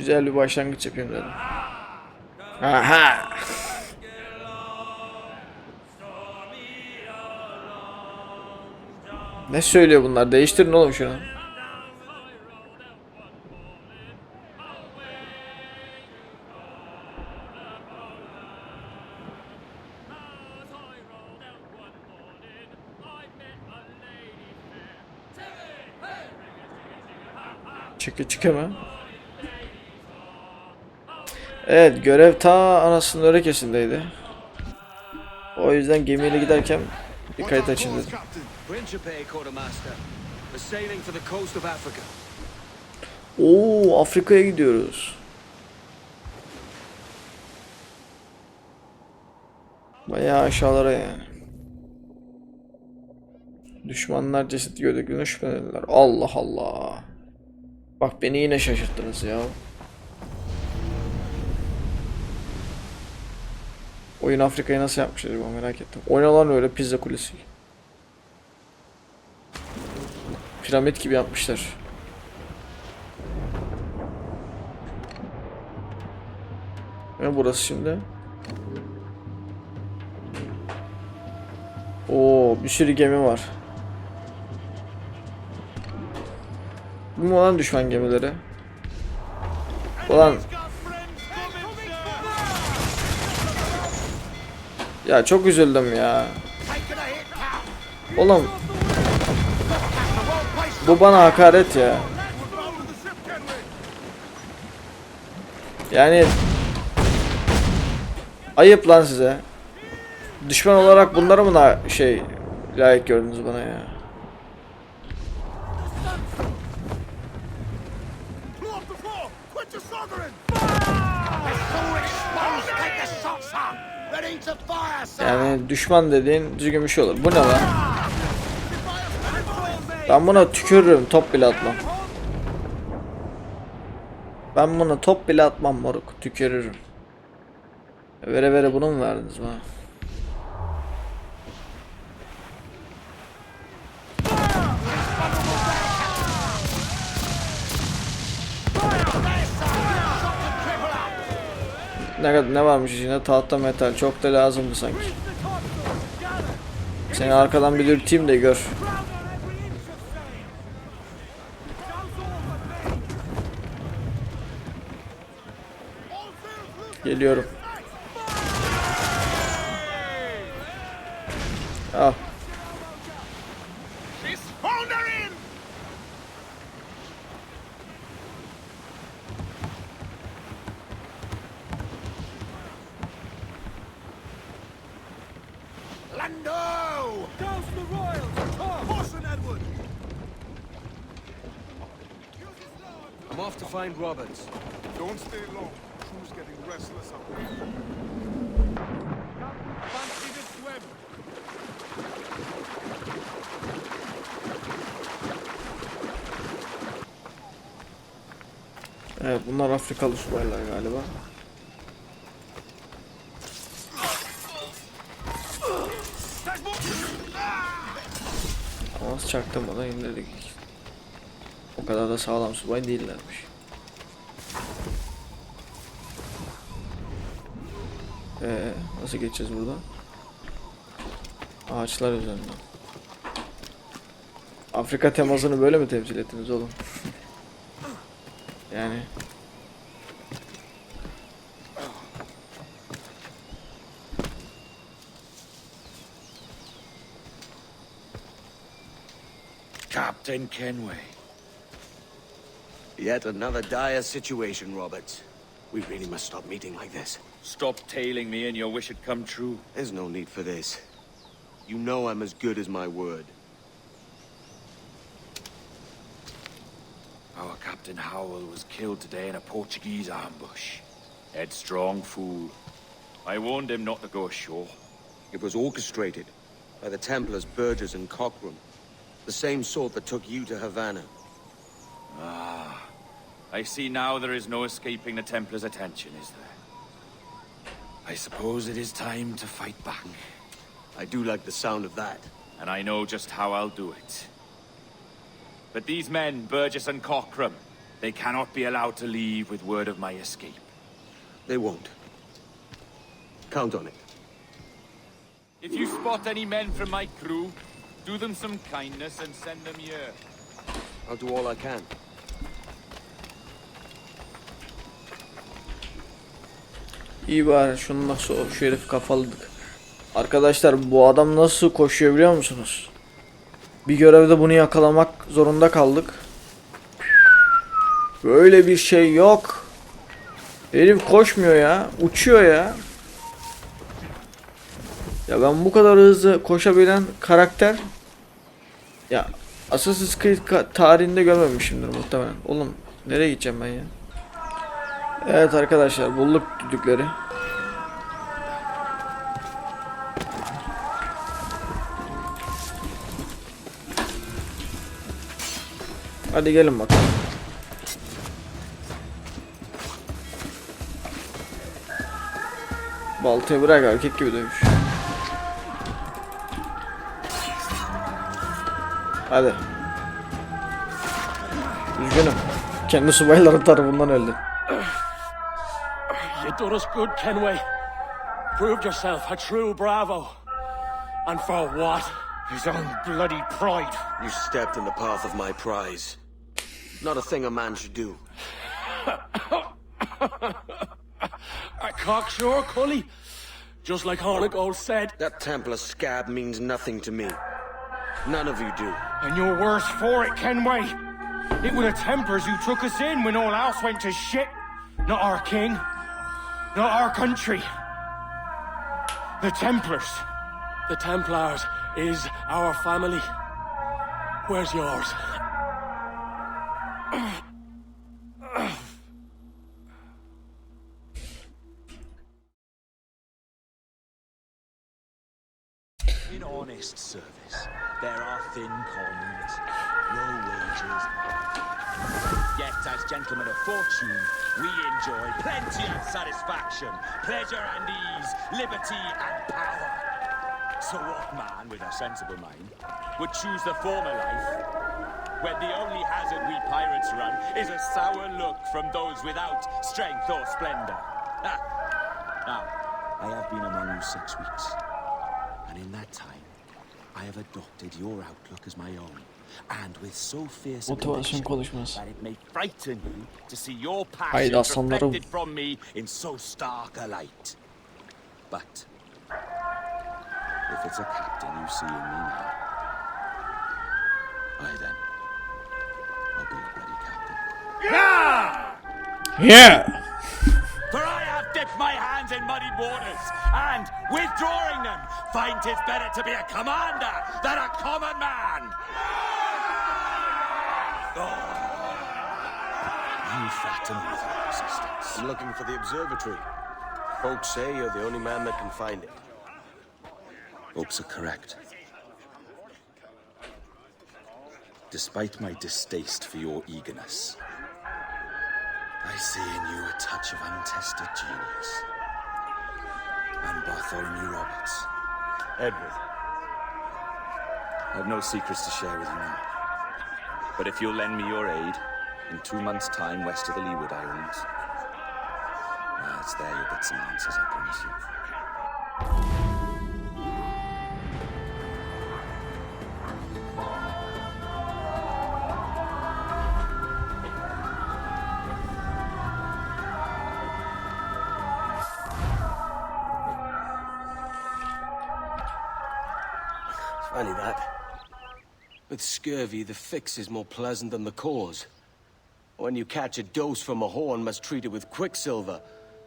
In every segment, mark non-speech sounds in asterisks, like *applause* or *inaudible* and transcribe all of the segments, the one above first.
Güzel bir başlangıç yapayım dedim. Aha! Ne söylüyor bunlar? Değiştirin oğlum şunu. Çıkı çıkı mı? Evet görev ta anasının örekesindeydi. O yüzden gemiyle giderken bir kayıt açın dedim. Oo Afrika'ya gidiyoruz. Bayağı aşağılara yani. Düşmanlar ceset gördüklerine şüphelendiler. Allah Allah. Bak beni yine şaşırttınız ya. Oyun Afrika'yı nasıl yapmışlar acaba merak ettim. Oynanan öyle pizza kulesi. Piramit gibi yapmışlar. Ne burası şimdi? Oo, bir sürü gemi var. Bu mu lan düşman gemileri? Ulan ya çok üzüldüm ya. Oğlum bu bana hakaret ya. Yani ayıp lan size. Düşman olarak bunları mı da şey layık gördünüz bana ya? Yani düşman dediğin düzgün bir şey olur. Bu ne lan? Ben buna tükürürüm top bile atmam. Ben buna top bile atmam moruk. Tükürürüm. Vere vere bunu mu verdiniz bana? Ne ne varmış içinde? Tahta metal. Çok da lazımdı sanki. Seni arkadan bir dürteyim de gör. Geliyorum. Al. I'm off to find Roberts. Don't stay long. Crew's getting restless up there. Fancy the swim! Evet bunlar Afrikalı subaylar galiba. Ama çaktırmadan indirdik. Kadar da sağlam subay değillermiş. Ee, nasıl geçeceğiz buradan? Ağaçlar üzerinden. Afrika temasını böyle mi temsil ettiniz oğlum? yani Captain Kenway. Yet another dire situation, Roberts. We really must stop meeting like this. Stop tailing me and your wish had come true. There's no need for this. You know I'm as good as my word. Our Captain Howell was killed today in a Portuguese ambush. Headstrong fool. I warned him not to go ashore. It was orchestrated by the Templars Burgess and Cockrum. The same sort that took you to Havana. Ah, I see now there is no escaping the Templars' attention, is there? I suppose it is time to fight back. I do like the sound of that. and I know just how I'll do it. But these men, Burgess and Cockram, they cannot be allowed to leave with word of my escape. They won't. Count on it. If you spot any men from my crew, do them some kindness and send them here. I'll do all I can. İyi bari şunu nasıl şu herif kafaladık. Arkadaşlar bu adam nasıl koşuyor biliyor musunuz? Bir görevde bunu yakalamak zorunda kaldık. Böyle bir şey yok. Herif koşmuyor ya. Uçuyor ya. Ya ben bu kadar hızlı koşabilen karakter ya Assassin's Creed tarihinde görmemişimdir muhtemelen. Oğlum nereye gideceğim ben ya? Evet arkadaşlar bulduk düdükleri. Hadi gelin bakalım. Baltayı bırak erkek gibi dövüş. Hadi. Üzgünüm. Kendi subayların tarafından öldü. You done us good, Kenway. Proved yourself a true bravo. And for what? His own bloody pride. You stepped in the path of my prize. Not a thing a man should do. *coughs* A cocksure, Cully. Just like Hornigold said, That Templar scab means nothing to me. None of you do. and you're worse for it, Kenway. It were the Templars who took us in when all else went to shit. Not our king. Not our country. The Templars. The Templars is our family. Where's yours? In honest service, there are thin commons, low wages. Yet, as gentlemen of fortune, we enjoy plenty of satisfaction, pleasure and ease, liberty and power. So, what man with a sensible mind would choose the former life when the only hazard we pirates run is a sour look from those without strength or splendor? Ah. Now, I have been among you six weeks. And in that time, I have adopted your outlook as my own. And with so fierce a Motivasyon conviction that it may frighten you to see your Haydi passion reflected from me in so stark a light. But if it's a captain you see in me now, I then, I'll be a bloody captain. Yeah. For I have dipped my hands in muddy waters, and withdrawing them, find 'tis better to be a commander than a common man. You flatter me with your. I'm looking for the observatory. Folks say you're the only man that can find it. Folks are correct. Despite my distaste for your eagerness, I see in you a touch of untested genius. I'm Bartholomew Roberts. Edward. I have no secrets to share with you now. But if you'll lend me your aid, in two months' time west of the Leeward Islands, well, it's there you'll get some answers, I promise you. Funny that. With scurvy, the fix is more pleasant than the cause. When you catch a dose from a horn, must treat it with quicksilver.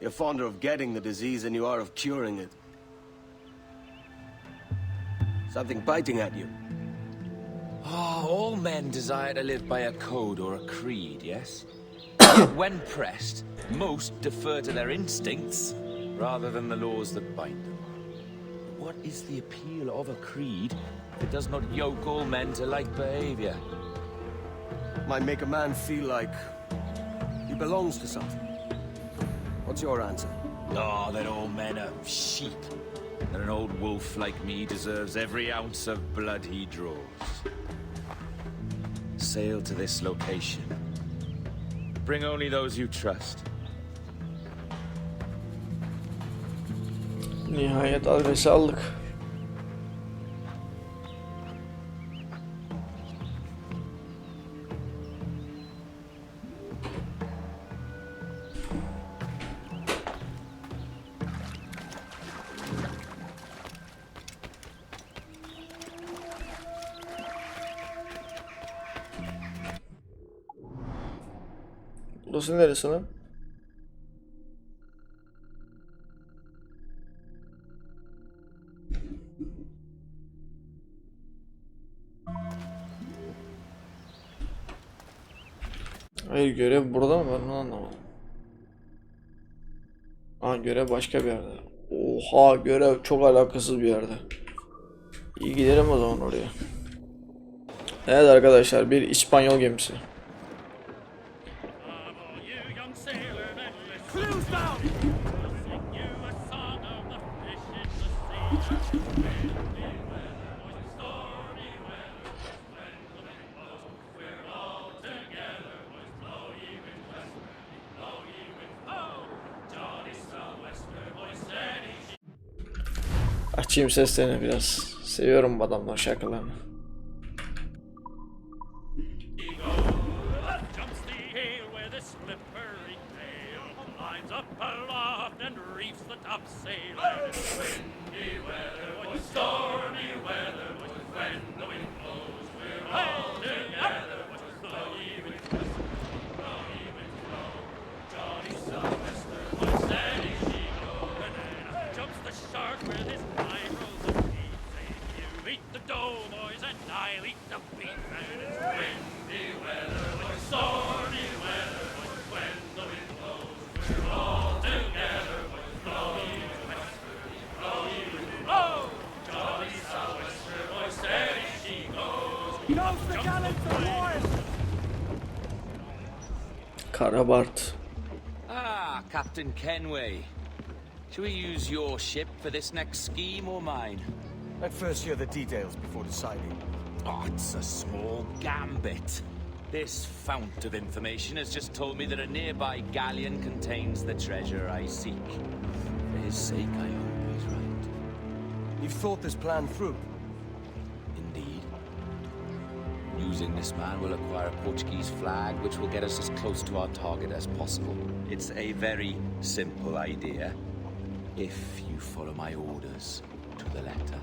You're fonder of getting the disease than you are of curing it. Something biting at you. Ah, all men desire to live by a code or a creed, yes? *coughs* when pressed, most defer to their instincts rather than the laws that bind them. What is the appeal of a creed if it does not yoke all men to like behavior? Might make a man feel like he belongs to something. What's your answer? Ah, oh, that all men are sheep. that an old wolf like me deserves every ounce of blood he draws. Sail to this location. Bring only those you trust. Nihayet adresi aldık. Burası neresi lan? Hayır görev burada mı ben onu anlamadım. Ha görev başka bir yerde. Oha görev çok alakasız bir yerde. İyi gidelim o zaman oraya. Evet arkadaşlar bir İspanyol gemisi. Açayım seslerini biraz. Seviyorum bu adamlar şarkılarını. Karabart. Ah, Captain Kenway. Shall we use your ship for this next scheme or mine? I'd first hear the details before deciding. Oh, it's a small gambit. This fount of information has just told me that a nearby galleon contains the treasure I seek. For his sake, I hope he's right. You've thought this plan through. Indeed. Using this man, we'll acquire a Portuguese flag, which will get us as close to our target as possible. It's a very simple idea, if you follow my orders to the letter.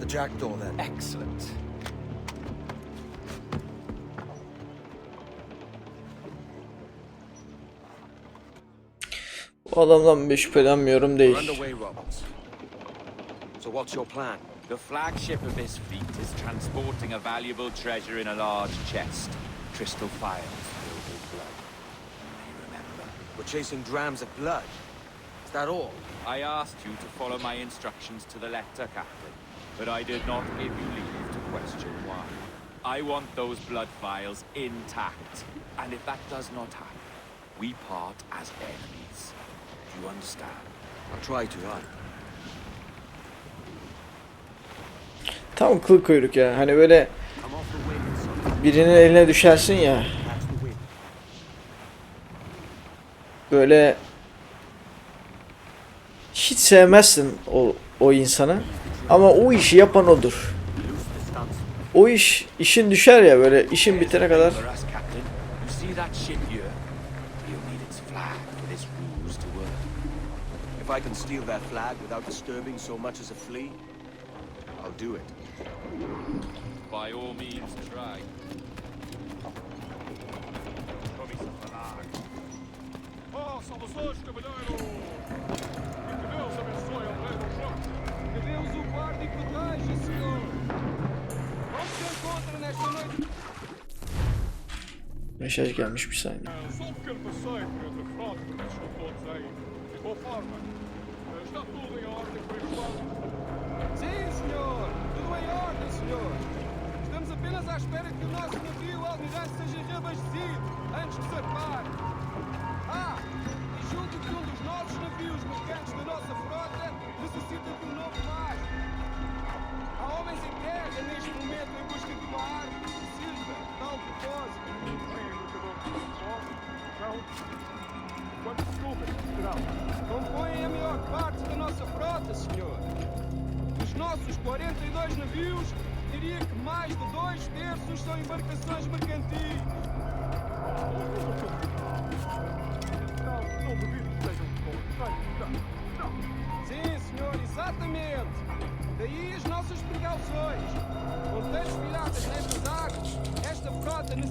The jackdaw, then. Excellent. Bu adamdan bir şüphelenmiyorum We're değil. underway, So what's your plan? The flagship of this fleet is transporting a valuable treasure in a large chest. Crystal files filled with blood. You may remember. We're chasing drams of blood. Is that all? I asked you to follow my instructions to the letter, Captain, but I did not give you leave to question why. I want those blood vials intact, and if that does not happen, we part as enemies. Do you understand? I'll try to, hard. Tam kıl kuyruk ya. Hani böyle I'm off the wind, son. birinin eline düşersin ya. Böyle hiç sevmezsin o o insanı. Ama o işi yapan odur. O iş işin düşer ya böyle işin bitene kadar. If I can steal their flag without disturbing so much as a flea, I'll do it. By all means, try. Saudações, cavalheiro! Que Deus abençoe ao rei do João. Que Deus o guarde e proteja, senhor. Onde se encontra nesta noite? Mesaj gelmiş bir saniye. É só um pequeno passeio por entre frota que estão todos aí. De boa forma. Eh, Está tudo em ordem por enquanto? Sim, senhor. Tudo em ordem, senhor. Estamos apenas à espera que o nosso navio almirante seja reabastecido antes de zarpar. Os os mercantes da nossa frota necessitam de um novo mar. Há homens em terra neste momento em busca de uma arma que sirva tal propósito. Bem, lutador, são, quantas? Compõem a maior parte da nossa frota, senhor. Dos nossos 42 navios, diria que mais de dois terços são embarcações mercantis.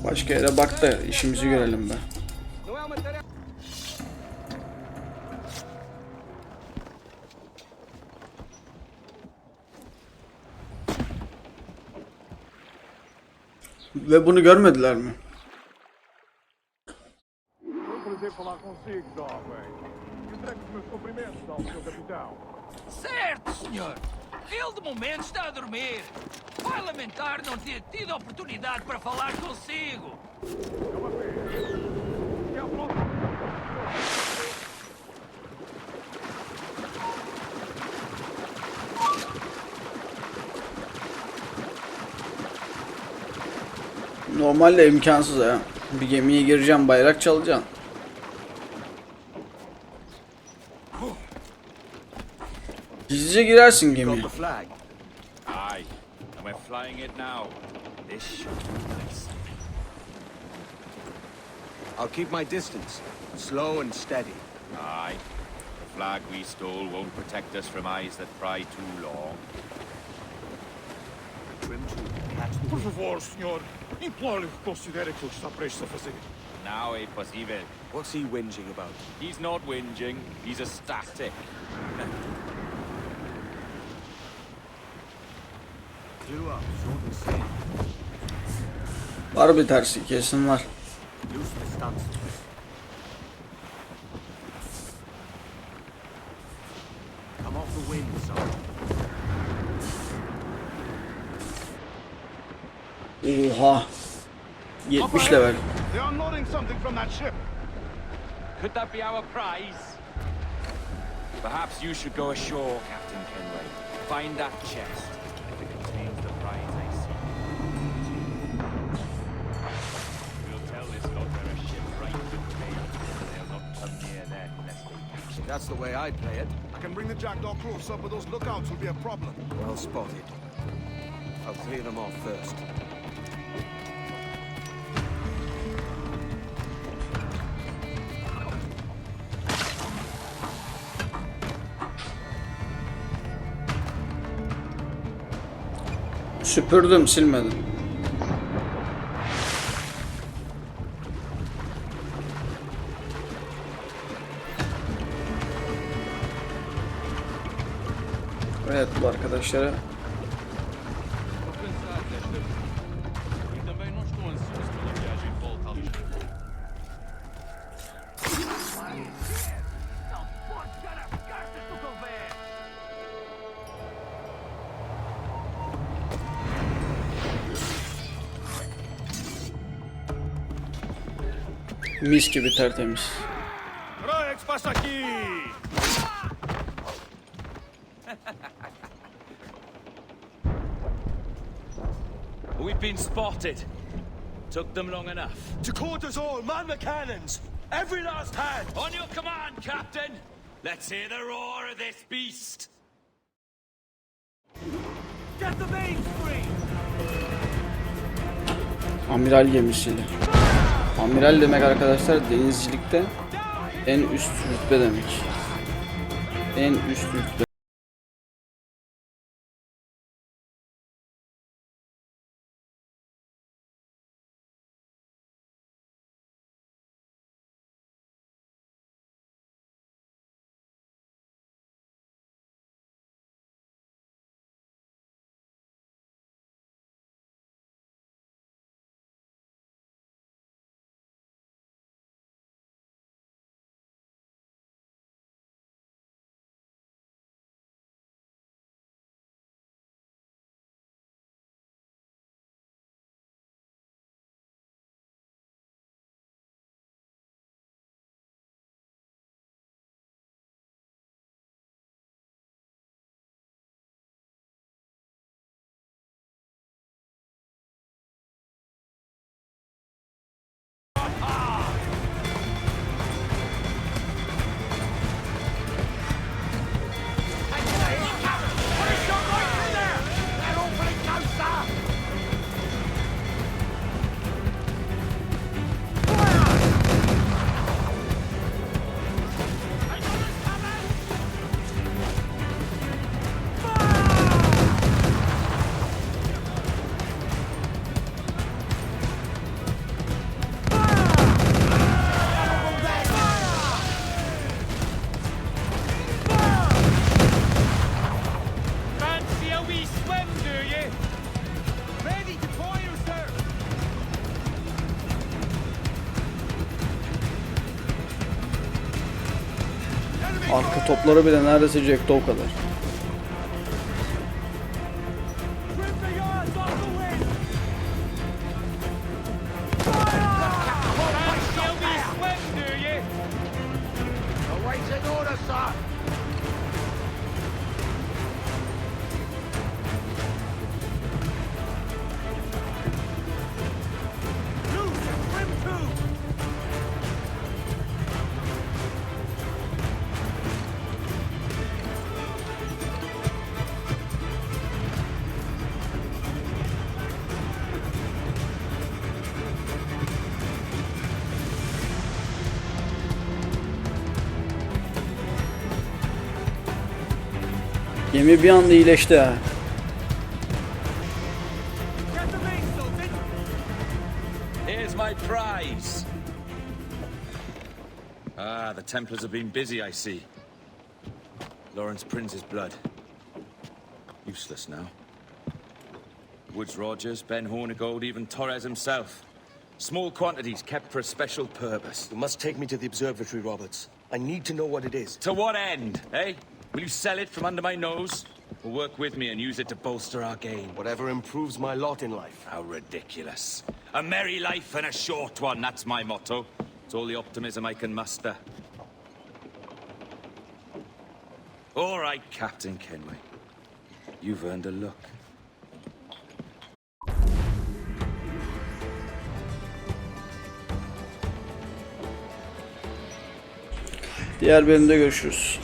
Başka yere bak da işimizi görelim be. Ve bunu görmediler mi? Certo, senhor. Ele de momento está a dormir. Vai lamentar não ter tido a oportunidade para falar consigo. É uma pena. A flota... Normalde imkansız ya. Bir gemiye gireceğim, bayrak çalacaksın. Gizlice girersin gemiye. Flying it now. This should be nice. I'll keep my distance. Slow and steady. Aye, the flag we stole won't protect us from eyes that pry too long. Por favor, senhor. Imploro que considere aquilo que está prestes a fazer. Now é possível. What's he whinging about? He's not whinging, he's ecstatic. Var bir tersi, kesin var. Oha. 70 level. They're unloading something from that ship. Could that be our prize? Perhaps you should go ashore, Captain Kenway. Find that chest. That's the way I'd play it. I can bring the jackdaw closer, but those lookouts will be a problem. Well spotted. I'll clear them off first. Süpürdüm, silmedim. Couber. mis gibi tertemiz. Spotted. Took them long enough. To quarters all, man the cannons! Every last hand! On your command, Captain! Let's hear the roar of this beast! Get the mains free. Amiral gemisiyle. Amiral demek arkadaşlar denizcilikte en üst rütbe demek. En üst rütbe. Topları bile neredeyse Jack'ta o kadar. Gemi bir anda iyileşti ha. Here's my prize. Ah, the Templars have been busy, I see. Lawrence Prince's blood. Useless now. Woods Rogers, Ben Hornigold, even Torres himself. Small quantities kept for a special purpose. You must take me to the observatory, Roberts. I need to know what it is. To what end, eh? Will you sell it from under my nose? Or work with me and use it to bolster our gain? Whatever improves my lot in life. How ridiculous. A merry life and a short one, that's my motto. It's all the optimism I can muster. All right, Captain Kenway. You've earned a look. Diğer bölümde görüşürüz.